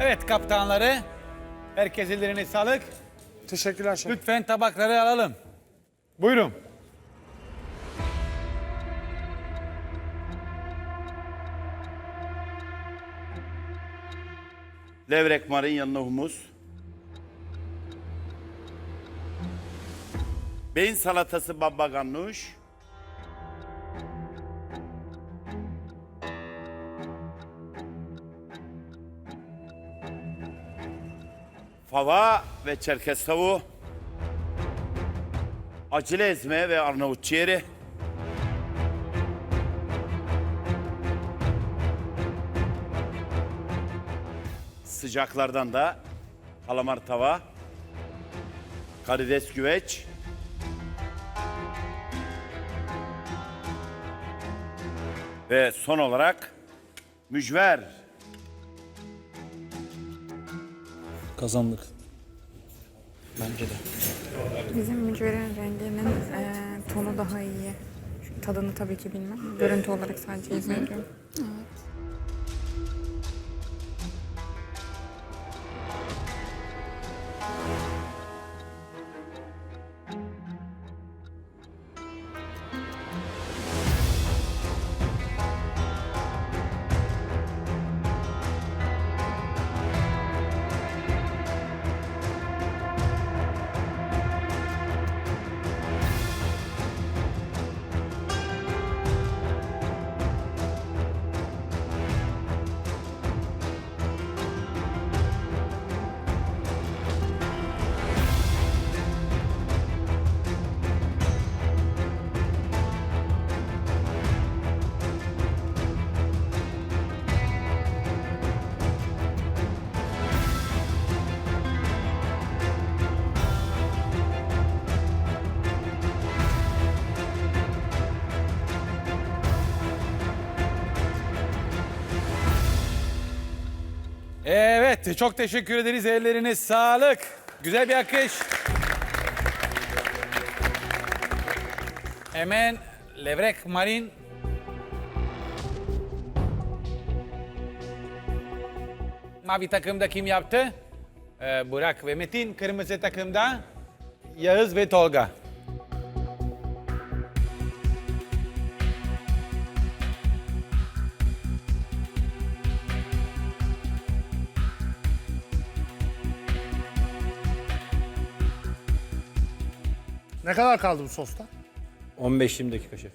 Evet kaptanları. Herkes ellerine sağlık. Teşekkürler şef. Lütfen tabakları alalım. Buyurun. Levrek marin yanına humus. Beyin salatası baba ganoush. Fava ve çerkez tavuğu. Acile ezme ve Arnavut ciğeri. Sıcaklardan da kalamar tava, karides güveç, ve son olarak mücver. Kazandık. Bence de. Bizim mücverin renginin eee, tonu daha iyi. Tadını tabii ki bilmem. Görüntü olarak sadece izliyorum. Evet çok teşekkür ederiz. Ellerine sağlık. Güzel bir akış. Hemen levrek marin. Mavi takımda kim yaptı? Ee, Burak ve Metin. Kırmızı takımda Yağız ve Tolga. Ne kadar kaldı bu sosta? 15-20 dakika şef.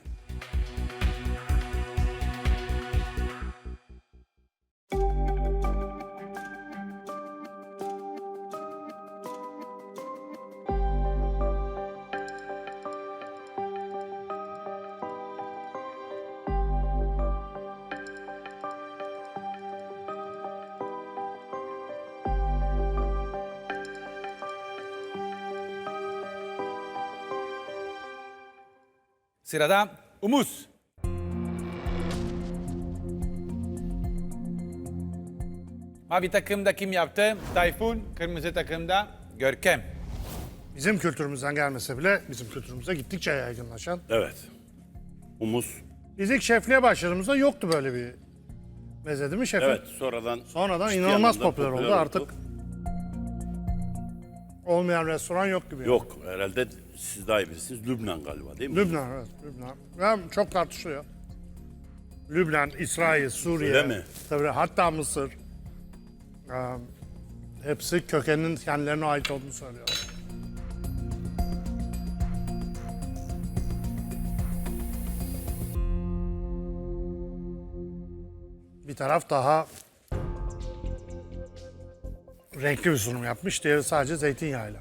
Sırada Umuz. Mavi takımda kim yaptı? Tayfun. Kırmızı takımda Görkem. Bizim kültürümüzden gelmese bile bizim kültürümüze gittikçe yaygınlaşan. Evet. Humus. Biz ilk şefliğe başladığımızda yoktu böyle bir meze değil mi şefim? Evet sonradan Sonradan ciddi inanılmaz anlamda popüler, oldu. oldu. Artık olmayan restoran yok gibi. Yok herhalde siz daha iyi bilirsiniz. Lübnan galiba değil mi? Lübnan evet. Lübnan. Ve çok tartışılıyor. Lübnan, İsrail, Suriye. Öyle mi? Tabii hatta Mısır. Ee, hepsi kökeninin kendilerine ait olduğunu söylüyorlar. Bir taraf daha renkli bir sunum yapmış. Diğeri sadece zeytinyağıyla.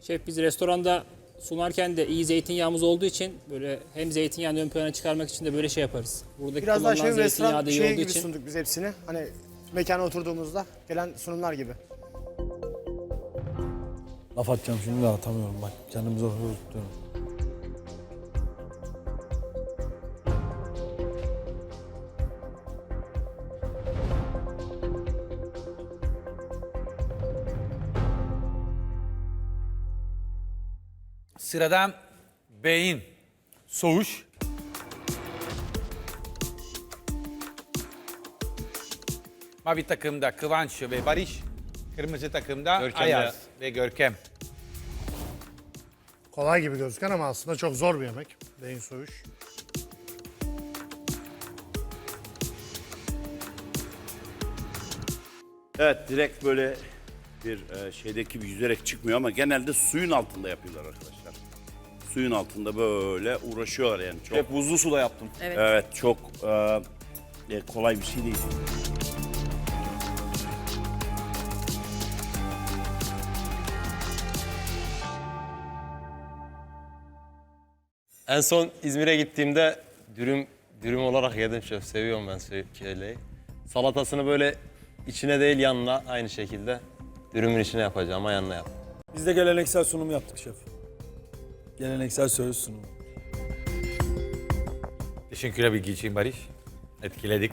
Şef biz restoranda sunarken de iyi zeytinyağımız olduğu için böyle hem zeytinyağını ön plana çıkarmak için de böyle şey yaparız. Buradaki Biraz daha kullanılan şey zeytinyağı restoran da iyi şey olduğu gibi için sunduk biz hepsini. Hani mekana oturduğumuzda gelen sunumlar gibi. Laf atacağım şimdi de atamıyorum bak. Kendimi zor tutuyorum. Sırada beyin. Soğuş. Mavi takımda Kıvanç ve Barış. Kırmızı takımda Görkem Ayaz ve Görkem. Kolay gibi gözüken ama aslında çok zor bir yemek. Beyin soyuş. Evet direkt böyle bir e, şeydeki bir yüzerek çıkmıyor ama genelde suyun altında yapıyorlar arkadaşlar. Suyun altında böyle uğraşıyorlar yani çok. Hep buzlu suda yaptım. Evet çok e, e, kolay bir şey değil. En son İzmir'e gittiğimde dürüm dürüm olarak yedim şef. Seviyorum ben sö- köleyi. Salatasını böyle içine değil yanına aynı şekilde dürümün içine yapacağım ama yanına yap. Biz de geleneksel sunum yaptık şef. Geleneksel söğüş sunumu. Teşekkürler bilgi için Barış. Etkiledik.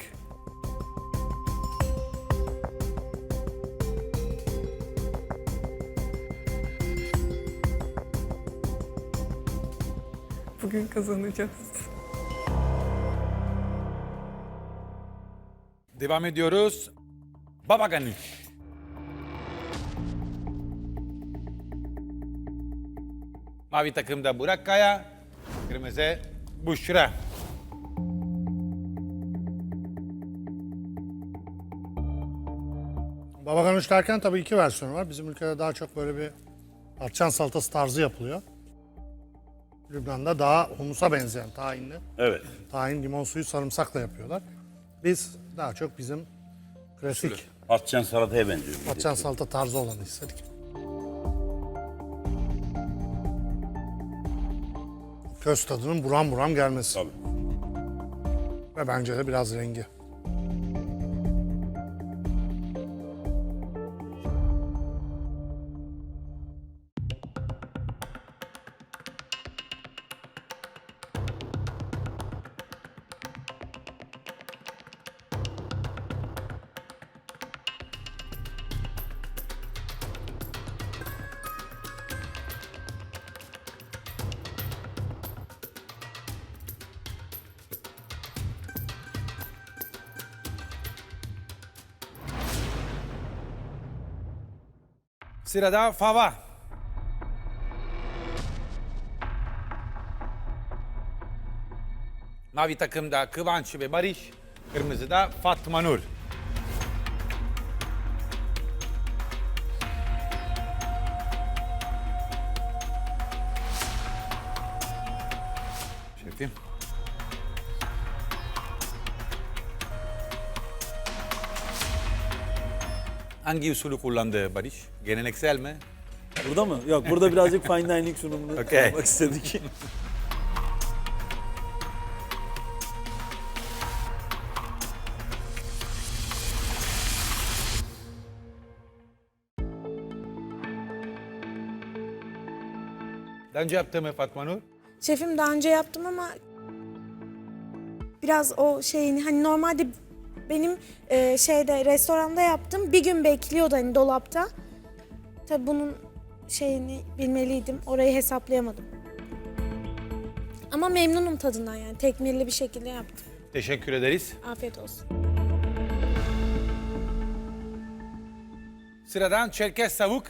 Bugün kazanacağız. Devam ediyoruz. Baba Mavi takımda Burak Kaya. Kırmızı Büşra. Baba ganoush derken tabii iki versiyonu var. Bizim ülkede daha çok böyle bir patlıcan salatası tarzı yapılıyor. Lübnan'da daha humusa benzeyen tahinli. Evet. Tahin, limon suyu, sarımsakla yapıyorlar. Biz daha çok bizim klasik Patlıcan salataya benziyor. patlıcan salata tarzı olanı istedik. Köz tadının buram buram gelmesi. Tabii. Ve bence de biraz rengi. Sırada fava. Mavi takımda Kıvanç ve Barış. Kırmızıda Fatma Nur. Hangi usulü kullandı Barış? Geleneksel mi? Burada mı? Yok burada birazcık fine dining sunumunu Okey. yapmak istedik. Daha önce yaptı mı Fatma Nur? Şefim daha önce yaptım ama biraz o şeyini hani normalde benim e, şeyde restoranda yaptım. Bir gün bekliyordu hani dolapta. Tabii bunun şeyini bilmeliydim. Orayı hesaplayamadım. Ama memnunum tadından yani. Tekmirli bir şekilde yaptım. Teşekkür ederiz. Afiyet olsun. Sıradan Çerkez Tavuk.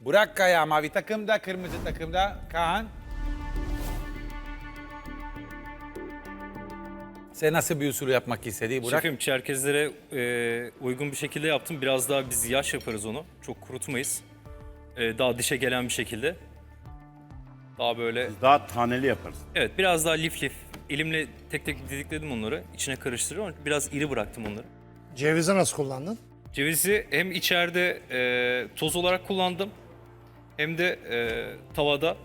Burak Kaya mavi takımda, kırmızı takımda Kaan. Sen nasıl bir usulü yapmak istedi Burak? Şefim Çerkezlere e, uygun bir şekilde yaptım. Biraz daha biz yaş yaparız onu. Çok kurutmayız. E, daha dişe gelen bir şekilde. Daha böyle Daha taneli yaparız. evet biraz daha lif lif. Elimle tek tek didikledim onları. İçine karıştırıyorum. Biraz iri bıraktım onları. Cevizi nasıl kullandın? Cevizi hem içeride e, toz olarak kullandım. Hem de e, tavada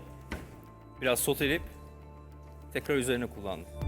biraz soteleyip tekrar üzerine kullandım.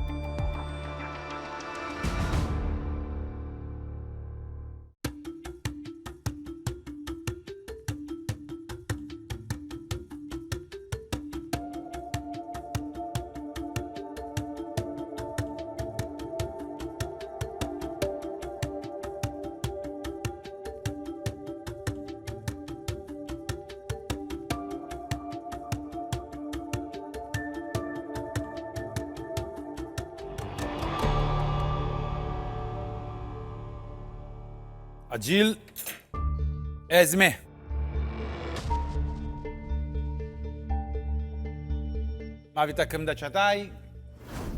Acil ezme. Mavi takımda Çatay,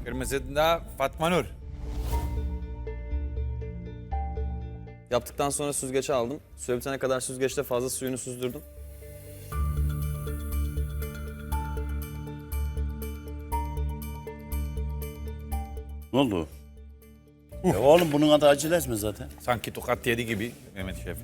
kırmızıda Fatma Nur. Yaptıktan sonra süzgeçe aldım. Süre bitene kadar süzgeçte fazla suyunu süzdürdüm. Ne oldu? E oğlum bunun adı acil ezme zaten. Sanki tokat yedi gibi Mehmet Şef.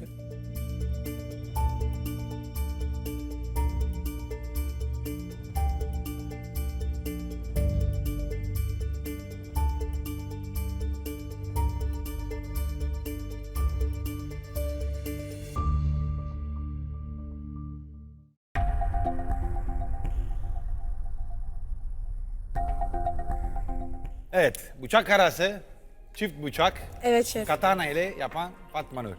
Evet, bıçak arası, çift bıçak, Evet şef. katana ile yapan Fatma Nur.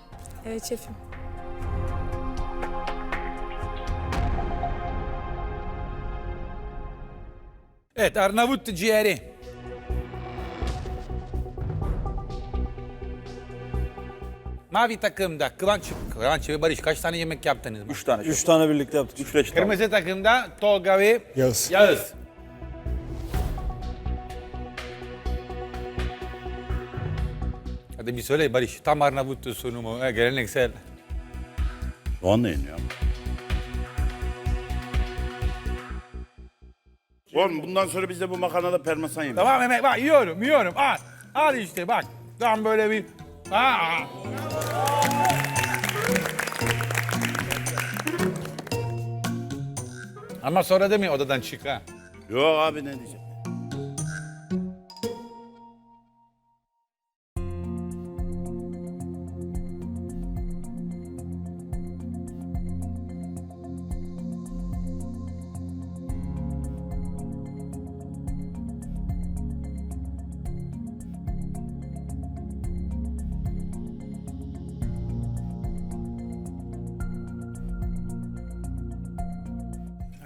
Evet şefim. Evet, Arnavut ciğeri. Mavi takımda Kıvanç, Kıvanç ve Barış kaç tane yemek yaptınız? Üç tane. Üç tane birlikte yaptık. Üç tane. Kırmızı takımda Tolga ve Yağız. Yağız. Hadi bir söyle Barış. Tam Arnavut sunumu, he, geleneksel. Soğanla yeniyor ama. Oğlum bundan sonra biz de bu makarnada parmesan yemeyiz. Tamam Mehmet bak yiyorum, yiyorum. Al, al işte bak. Tam böyle bir... Aa. Ama sonra mi odadan çık ha? Yok abi ne diyeceğim.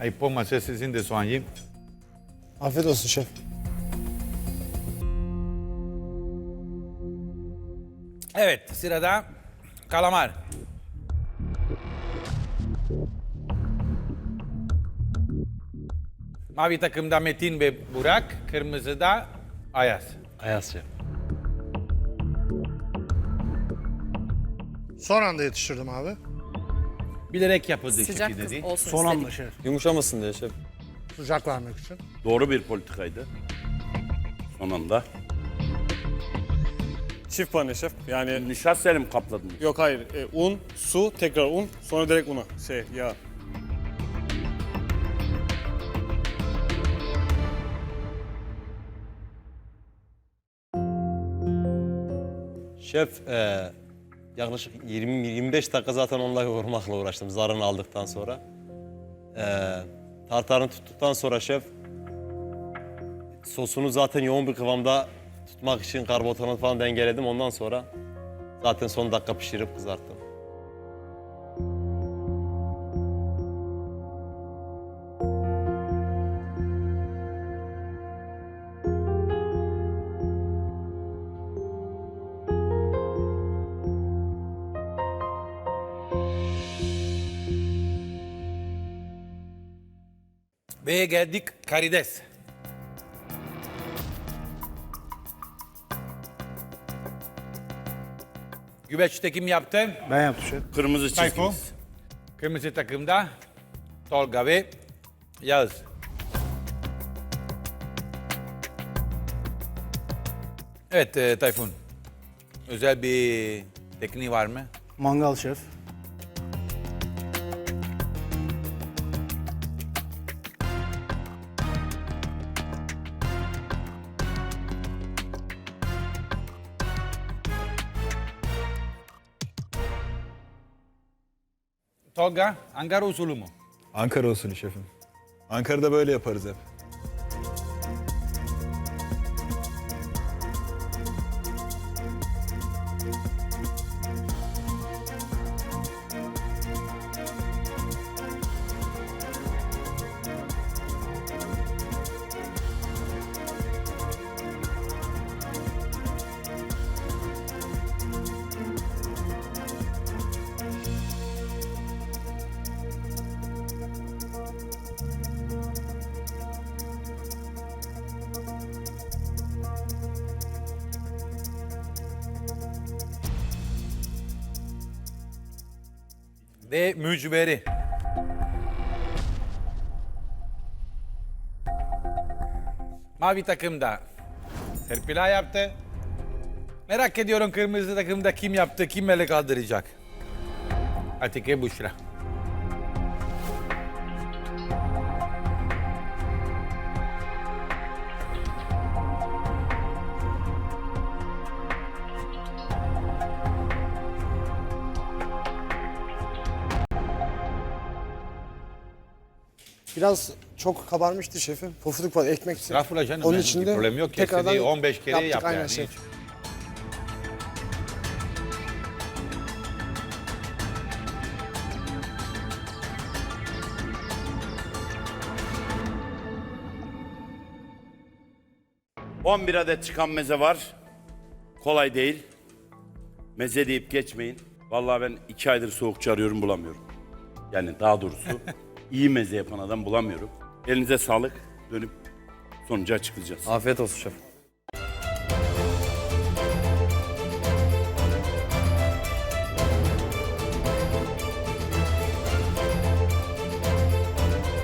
Ayıp olmazsa sizin de soğan yiyin. Afiyet olsun şef. Evet sırada kalamar. Mavi takımda Metin ve Burak, kırmızıda Ayaz. Ayaz şef. Son anda yetiştirdim abi. Bilerek yapıldığı Sıcak şekilde değil. olsun Son istedik. anda şef. Yumuşamasın diye şef. Sıcak vermek için. Doğru bir politikaydı. Son anda. Çift pane şef. Yani Nişastayla mı kapladın? yok hayır. E, un, su, tekrar un, sonra direkt una. Şey, yağ. Şef e, yaklaşık 20-25 dakika zaten onunla yoğurmakla uğraştım zarını aldıktan sonra. E, tartarını tuttuktan sonra şef sosunu zaten yoğun bir kıvamda tutmak için karbonatını falan dengeledim. Ondan sonra zaten son dakika pişirip kızarttım. Ve geldik karides. Güveçte kim yaptı? Ben yaptım şef. Kırmızı Tayfun. çizgimiz. Kırmızı takımda Tolga ve Yağız. Evet e, Tayfun. Özel bir tekniği var mı? Mangal şef. Tolga, Ankara usulü mü? Ankara usulü şefim. Ankara'da böyle yaparız hep. Ve mücveri. Mavi takımda Serpila yaptı. Merak ediyorum kırmızı takımda kim yaptı, kim ele kaldıracak? Atike Büşra. Biraz çok kabarmıştı şefim. Pofuduk var, ekmek. Estağfurullah canım. Onun yani için de problem yok. ki. tekrardan İstediği 15 kere yaptık, yap aynen yani. şef. hiç. On bir adet çıkan meze var. Kolay değil. Meze deyip geçmeyin. Vallahi ben iki aydır soğukçu arıyorum bulamıyorum. Yani daha doğrusu iyi meze yapan adam bulamıyorum. Elinize sağlık. Dönüp sonucu açıklayacağız. Afiyet olsun şef.